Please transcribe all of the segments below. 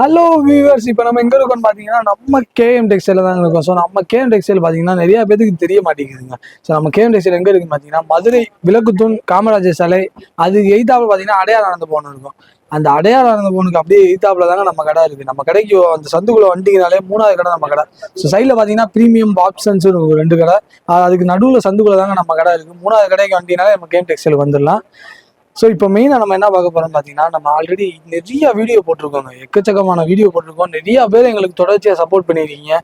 Hello viewers இப்போ நம்ம எங்க இருக்கோம்னு பார்த்தீங்கன்னா நம்ம கேஎம் டெக்ஸ்டைல தான் இருக்கோம் ஸோ நம்ம கேஎம் டெக்ஸ்டைல் பார்த்தீங்கன்னா நிறைய பேருக்கு தெரிய மாட்டேங்குதுங்க ஸோ நம்ம கேஎம் டெக்ஸ்டைல் எங்கே இருக்குன்னு பார்த்தீங்கன்னா மதுரை விளக்குத்தூண் காமராஜர் சாலை அது எய்தாப்பில் பார்த்தீங்கன்னா அடையாளம் நடந்து போகணும் இருக்கும் அந்த அடையாளம் நடந்து போனுக்கு அப்படியே எய்தாப்புல தாங்க நம்ம கடை இருக்கு நம்ம கடைக்கு அந்த சந்துக்குள்ள வண்டிங்கனாலே மூணாவது கடை நம்ம கடை ஸோ சைடில் பார்த்தீங்கன்னா ப்ரீமியம் ஆப்ஷன்ஸ் ரெண்டு கடை அதுக்கு நடுவில் சந்துக்குள்ள தாங்க நம்ம கடை இருக்கு மூணாவது கடைக்கு வண்டினாலே நம்ம கேம் டெக்ஸ்டைல் வந்துடலாம் ஸோ இப்போ மெயினாக நம்ம என்ன பார்க்க போறோம் பார்த்தீங்கன்னா நம்ம ஆல்ரெடி நிறைய வீடியோ போட்டிருக்கோங்க. எக்கச்சக்கமான வீடியோ போட்டிருக்கோம். நிறைய பேர் எங்களுக்கு தொடர்ச்சியாக சப்போர்ட் பண்ணியிருக்கீங்க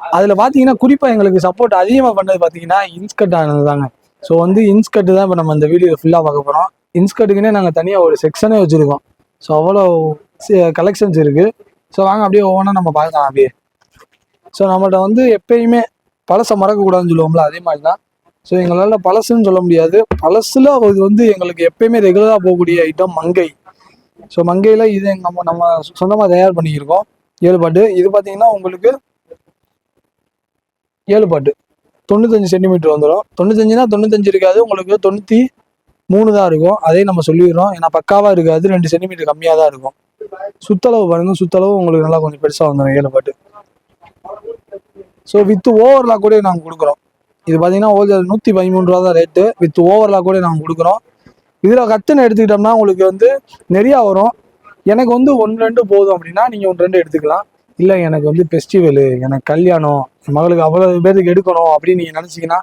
அதில் பார்த்தீங்கன்னா குறிப்பாக எங்களுக்கு சப்போர்ட் அதிகமாக பண்ணது பார்த்தீங்கன்னா இன்ஸ்கட் ஆனது தாங்க. ஸோ வந்து இன்ஸ்கட் தான் இப்போ நம்ம இந்த வீடியோ ஃபுல்லாக பார்க்க போகிறோம் இன்ஸ்கட்டுக்குன்னே நாங்கள் தனியாக ஒரு செக்ஷனே வச்சுருக்கோம். ஸோ அவ்வளோ கலெக்ஷன்ஸ் இருக்குது ஸோ வாங்க அப்படியே ஒவ்வொன்றா நம்ம பார்க்கலாம் அப்படியே. ஸோ நம்மள்ட்ட வந்து எப்பயுமே பழசை மறக்கக்கூடாதுன்னு சொல்லுவோம்ல அதே மாதிரி தான் ஸோ எங்களால் பழசுன்னு சொல்ல முடியாது. பழசில் இது வந்து எங்களுக்கு எப்பயுமே ரெகுலராக போகக்கூடிய ஐட்டம் மங்கை. ஸோ மங்கையில் இது நம்ம நம்ம சொந்தமாக தயார் பண்ணியிருக்கோம். ஏழுபாட்டு இது பார்த்தீங்கன்னா உங்களுக்கு ஏழுபாட்டு தொண்ணூத்தஞ்சு சென்டிமீட்டர் வந்துடும் தொண்ணூத்தஞ்சுனா தொண்ணூத்தஞ்சு இருக்காது. உங்களுக்கு தொண்ணூற்றி மூணு தான் இருக்கும். அதே நம்ம சொல்லிடுறோம். ஏன்னா பக்காவாக இருக்காது. ரெண்டு சென்டிமீட்டர் கம்மியாக தான் இருக்கும். சுத்தளவு பாருங்கள் சுத்தளவு உங்களுக்கு நல்லா கொஞ்சம் பெருசாக வந்துடும் ஏழுபாட்டு ஸோ வித் ஓவர்லாக் கூட நாங்கள் கொடுக்குறோம். இது பார்த்தீங்கன்னா ஹோல்சேல் நூற்றி பதிமூணு ரூபா தான் ரேட்டு வித் ஓவர்லாக் கூட நாங்கள் கொடுக்குறோம். இதில் கத்துன்னு எடுத்துக்கிட்டோம்னா உங்களுக்கு வந்து நிறையா வரும். எனக்கு வந்து ஒன்று ரெண்டு போதும் அப்படின்னா நீங்கள் ஒன்று ரெண்டு எடுத்துக்கலாம். இல்லை எனக்கு வந்து ஃபெஸ்டிவலு எனக்கு கல்யாணம் மகளுக்கு அவ்வளோ பேருக்கு எடுக்கணும் அப்படின்னு நீங்கள் நினச்சிங்கன்னா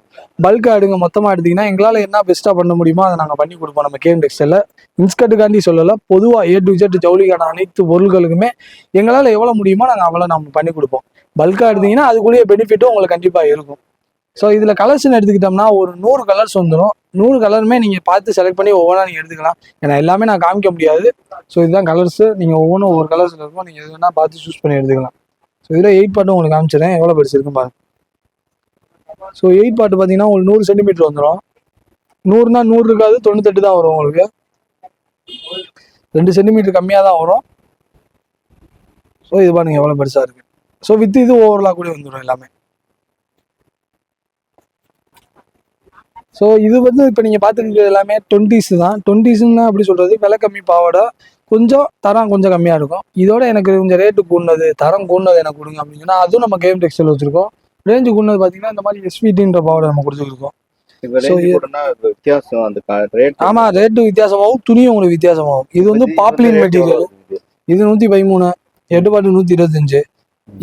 பல்காக எடுங்க மொத்தமாக எடுத்தீங்கன்னா எங்களால் என்ன பெஸ்ட்டாக பண்ண முடியுமோ அதை நாங்கள் பண்ணி கொடுப்போம் நம்ம கேம் டெக்ஸ்டைலில் இன்ஸ்கட்டுக்காண்டி சொல்லலை பொதுவாக ஏ டு ஜெட் ஜவுளிக்கான அனைத்து பொருட்களுக்குமே எங்களால் எவ்வளோ முடியுமோ நாங்கள் அவ்வளோ நம்ம பண்ணி கொடுப்போம். பல்காக எடுத்தீங்கன்னா அதுக்குள்ளேயே பெனிஃபிட்டும் உங்களுக்கு கண்டிப்பாக இருக்கும். ஸோ இதில் கலர்ஸ்னு எடுத்துக்கிட்டோம்னா ஒரு நூறு கலர்ஸ் வந்துடும் நூறு கலருமே நீங்கள் பார்த்து செலக்ட் பண்ணி ஒவ்வொன்றா நீங்கள் எடுத்துக்கலாம். ஏன்னா எல்லாமே நான் காமிக்க முடியாது. ஸோ இதுதான் கலர்ஸு நீங்கள் ஒவ்வொன்றும் ஒவ்வொரு கலர்ஸில் இருக்கும். நீங்கள் எது வேணால் பார்த்து சூஸ் பண்ணி எடுத்துக்கலாம். ஸோ இதில் எயிட் பாட்டு உங்களுக்கு காமிச்சிடுறேன். எவ்வளோ பெருசு பாருங்க. ஸோ எயிட் பாட்டு பார்த்தீங்கன்னா உங்களுக்கு நூறு சென்டிமீட்டர் வந்துடும் நூறுனா நூறு இருக்காது. தொண்ணூத்தெட்டு தான் வரும் உங்களுக்கு. ரெண்டு சென்டிமீட்டர் கம்மியாக தான் வரும். ஸோ இது பாருங்க எவ்வளோ பெருசாக இருக்குது ஸோ வித் இது ஓவரலாக கூட வந்துடும் எல்லாமே. ஸோ இது வந்து இப்போ நீங்கள் பார்த்துருக்கிறது எல்லாமே டுவெண்ட்டிஸ் தான். டுவெண்ட்டிஸ்னா அப்படி சொல்கிறது விலை கம்மி பாவாடை கொஞ்சம் தரம் கொஞ்சம் கம்மியாக இருக்கும். இதோட எனக்கு கொஞ்சம் ரேட்டு கூடது தரம் கூடது எனக்கு கொடுங்க அப்படின்னு அதுவும் நம்ம கேம் டெக்ஸ்டைல் வச்சுருக்கோம். ரேஞ்சு கூடது பார்த்தீங்கன்னா இந்த மாதிரி எஸ்விடின்ற பாவாடை நம்ம கொடுத்துருக்கோம். ஆமாம் ரேட்டு வித்தியாசமாகும் துணியும் உங்களுக்கு வித்தியாசமாகும் இது வந்து பாப்புலின் மெட்டீரியல் இது நூற்றி பதிமூணு எட்டு பாட்டு நூற்றி இருபத்தஞ்சு.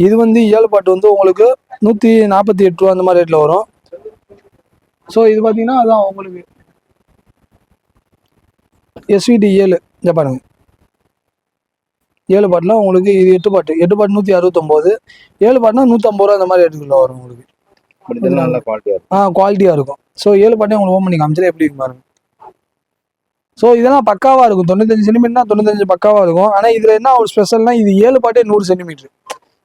இது வந்து ஏழு பாட்டு வந்து உங்களுக்கு நூற்றி நாற்பத்தி எட்டு ரூபா அந்த மாதிரி ரேட்டில் வரும். ஸோ இது பார்த்தீங்கன்னா அதான் உங்களுக்கு எஸ்விடி ஏழு இந்த பாருங்க. ஏழு பாட்டில் உங்களுக்கு இது எட்டு பாட்டு. எட்டு பாட்டு நூற்றி அறுபத்தொம்போது. ஏழு பாட்டுனா நூற்றம்பது ரூபா அந்த மாதிரி ரேட்டுக்குள்ள வரும் உங்களுக்கு. நல்ல ஆ குவாலிட்டியாக இருக்கும். ஸோ ஏழு பாட்டே உங்களுக்கு ஓன் பண்ணி காமிச்சிட்டு எப்படி இருக்கு பாருங்க. ஸோ இதெல்லாம் பக்காவாக இருக்கும். தொண்ணூத்தஞ்சு சென்டிமீட்டர்னா தொண்ணூத்தஞ்சு பக்காவாக இருக்கும். ஆனால் இதில் என்ன ஒரு ஸ்பெஷல்னா இது ஏழு பாட்டே நூறு சென்டிமீட்டர்.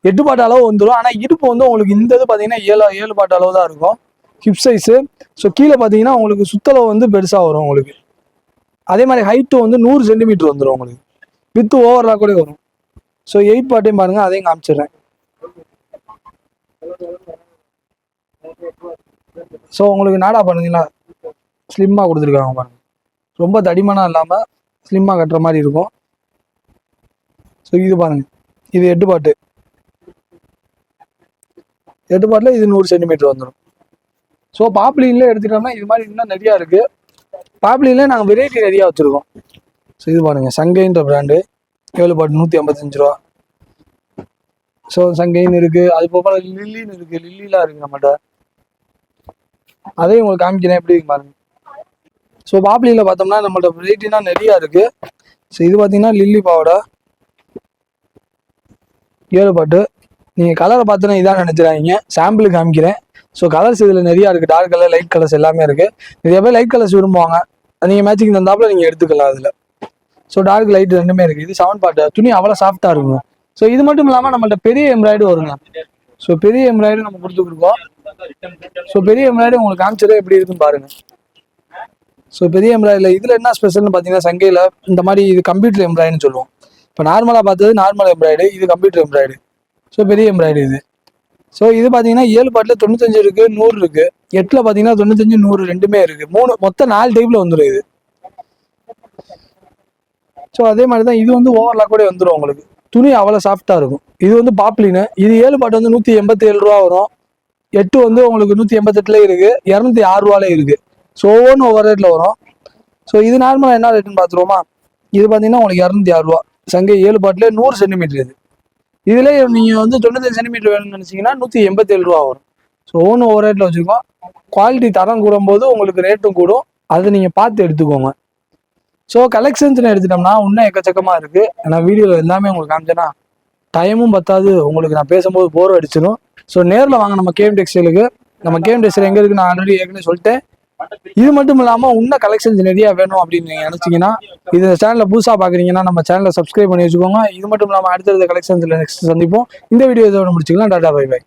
எட்டு பாட்டு அளவு வந்துடும் ஆனால் இடுப்பு வந்து உங்களுக்கு இந்த இது பார்த்தீங்கன்னா ஏழு ஏழு பாட்டு அளவு தான் இருக்கும். ஹிப் சைஸு ஸோ கீழே பார்த்தீங்கன்னா உங்களுக்கு சுத்தளவு வந்து பெருசாக வரும் உங்களுக்கு. அதே மாதிரி ஹைட்டு வந்து நூறு சென்டிமீட்டர் வந்துடும் உங்களுக்கு. வித்து ஓவராக கூட வரும். ஸோ எயிட் பாட்டையும் பாருங்கள் அதையும் காமிச்சிடுறேன். ஸோ உங்களுக்கு நாடா பண்ணுங்களா ஸ்லிம்மாக கொடுத்துருக்காங்க பாருங்க. ரொம்ப தடிமனாக இல்லாமல் ஸ்லிம்மாக கட்டுற மாதிரி இருக்கும். ஸோ இது பாருங்க. இது எட்டு பாட்டு எட்டு பாட்டில் இது நூறு சென்டிமீட்டர் வந்துடும் ஸோ பாப்ளின்ல எடுத்துட்டோம்னா இது மாதிரி இன்னும் நிறையா இருக்குது பாப்ளின்ல நாங்கள் வெரைட்டி நிறையா வச்சுருக்கோம். ஸோ இது பாருங்கள் சங்கைன்ற பிராண்டு ஏழு பாட்டு நூற்றி ஐம்பத்தஞ்சு ரூபா. ஸோ சங்கைன்னு இருக்குது அது போக லில்லின்னு இருக்குது லில்லிலாம் இருக்குது நம்மகிட்ட. அதையும் உங்களுக்கு காமிக்கிறேன். எப்படி இருக்கு பாருங்க. ஸோ பாப்ளியில் பார்த்தோம்னா நம்மள்ட்ட வெரைட்டினா நிறையா இருக்கு. ஸோ இது பார்த்தீங்கன்னா லில்லி பாவாடை. ஏழு பாட்டு. நீங்கள் கலரை பார்த்தோன்னா இதான் நினச்சிடாதீங்க. சாம்பிள் காமிக்கிறேன். ஸோ கலர்ஸ் இதில் நிறையா இருக்குது டார்க் கலர் லைட் கலர்ஸ் எல்லாமே இருக்குது நிறைய பேர் லைட் கலர்ஸ் விரும்புவாங்க. நீங்கள் மேட்சிங் தந்தாப்புல நீங்கள் எடுத்துக்கலாம் அதில். ஸோ டார்க் லைட் ரெண்டுமே இருக்குது இது செவன் பாட்டு துணி அவ்வளோ சாஃப்டாக இருக்கும் ஸோ இது மட்டும் இல்லாமல் நம்மள்ட்ட பெரிய எம்ப்ராய்டு வருங்க. ஸோ பெரிய எம்ப்ராய்டு நம்ம கொடுத்து கொடுப்போம் ஸோ பெரிய எம்ப்ராய்டு உங்களுக்கு காமிச்சதே எப்படி இருக்குன்னு பாருங்க. ஸோ பெரிய எம்ப்ராய்டில் இதில் என்ன ஸ்பெஷல்னு பார்த்தீங்கன்னா சங்கையில் இந்த மாதிரி இது கம்ப்யூட்டர் எம்ப்ராய்டுன்னு சொல்லுவோம். இப்போ நார்மலாக பார்த்தது நார்மல் எம்ப்ராய்டு இது கம்ப்யூட்டர் எம்ப்ராய்டு ஸோ பெரிய எம்ப்ராய்டு இது. ஸோ இது பார்த்தீங்கன்னா ஏழு பாட்டில் தொண்ணூத்தஞ்சு இருக்கு நூறு இருக்கு. எட்டில் பார்த்தீங்கன்னா தொண்ணூத்தஞ்சு நூறு ரெண்டுமே இருக்கு. மூணு மொத்தம் நாலு டைப்ல வந்துடும் இது. ஸோ அதே மாதிரி தான் இது வந்து ஓவர்லாக் கூட வந்துடும் உங்களுக்கு. துணி அவ்வளோ சாஃப்டாக இருக்கும். இது வந்து பாப்லின்னு இது ஏழு பாட்டு வந்து நூற்றி எண்பத்தி ஏழு ரூபா வரும். எட்டு வந்து உங்களுக்கு நூற்றி எண்பத்தெட்டுல இருக்கு. இரநூத்தி ஆறு ரூபால இருக்கு. ஸோ ஒவ்வொன்றும் ஒவ்வொரு ரேட்டில் வரும். ஸோ இது நார்மலாக என்ன ரேட்டுன்னு பார்த்துருவோமா இது பார்த்தீங்கன்னா உங்களுக்கு இரநூத்தி ஆறு ரூபா. சங்கை ஏழு பாட்டிலே நூறு சென்டிமீட்டர் இது. இதுல நீங்கள் வந்து தொண்ணூத்தஞ்சு சென்டிமீட்டர் வேணும்னு நினச்சிங்கன்னா நூற்றி எண்பத்தேழு ரூபா வரும். ஸோ ஒவ்வொன்றும் ஓவர் ரேட்டில் வச்சுருக்கோம். குவாலிட்டி தரம் கூடும்போது உங்களுக்கு ரேட்டும் கூடும். அதை நீங்கள் பார்த்து எடுத்துக்கோங்க. ஸோ கலெக்ஷன்ஸ்னு எடுத்துட்டோம்னா இன்னும் எக்கச்சக்கமாக இருக்குது நான் வீடியோவில் எல்லாமே உங்களுக்கு காமிச்சேன்னா டைமும் பத்தாது. உங்களுக்கு நான் பேசும்போது போர் அடிச்சிடும் ஸோ நேரில் வாங்க நம்ம கேம் டெக்ஸ்டைலுக்கு நம்ம கேம் டெக்ஸ்டைல் எங்கே இருக்குன்னு நான் ஆல்ரெடி ஏற்கனவே சொல்லிட்டேன். இது மட்டும் இல்லாமல் இன்னும் கலெக்ஷன்ஸ் நிறைய வேணும் அப்படின்னு நீங்கள் நினச்சிங்கன்னா இது சேனலில் புதுசாக பார்க்குறீங்கன்னா நம்ம சேனலை சப்ஸ்கிரைப் பண்ணி வச்சுக்கோங்க. இது மட்டும் இல்லாமல் அடுத்தடுத்த கலெக்ஷன்ஸில் நெக்ஸ்ட் சந்திப்போம். இந்த வீடியோ இதோட முடிச்சுக்கலாம். Tata bye by